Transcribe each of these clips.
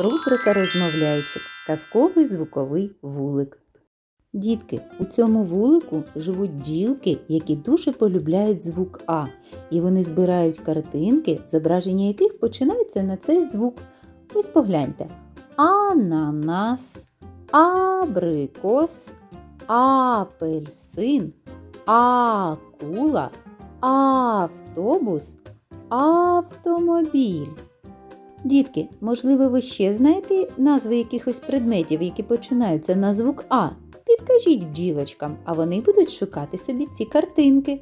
Рубрика розмовляйчик. Казковий звуковий вулик. Дітки, у цьому вулику живуть бджілки, які дуже полюбляють звук А, і вони збирають картинки, зображення яких починаються на цей звук. Ось погляньте. Ананас, абрикос, апельсин, акула, автобус, автомобіль. Дітки, можливо, ви ще знаєте назви якихось предметів, які починаються на звук А. Підкажіть бджілочкам, а вони будуть шукати собі ці картинки.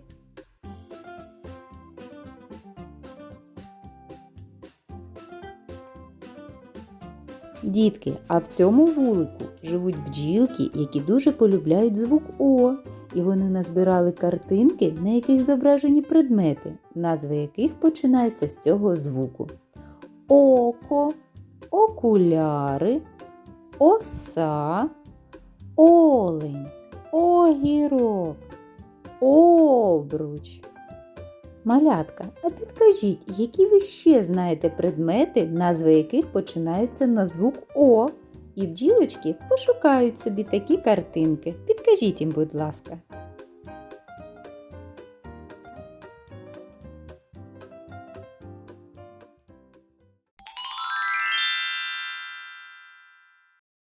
Дітки, а в цьому вулику живуть бджілки, які дуже полюбляють звук О, і вони назбирали картинки, на яких зображені предмети, назви яких починаються з цього звуку. Око, окуляри, оса, олень, огірок, обруч. Малятка, а підкажіть, які ви ще знаєте предмети, назви яких починаються на звук О, і бджілочки пошукають собі такі картинки. Підкажіть їм, будь ласка.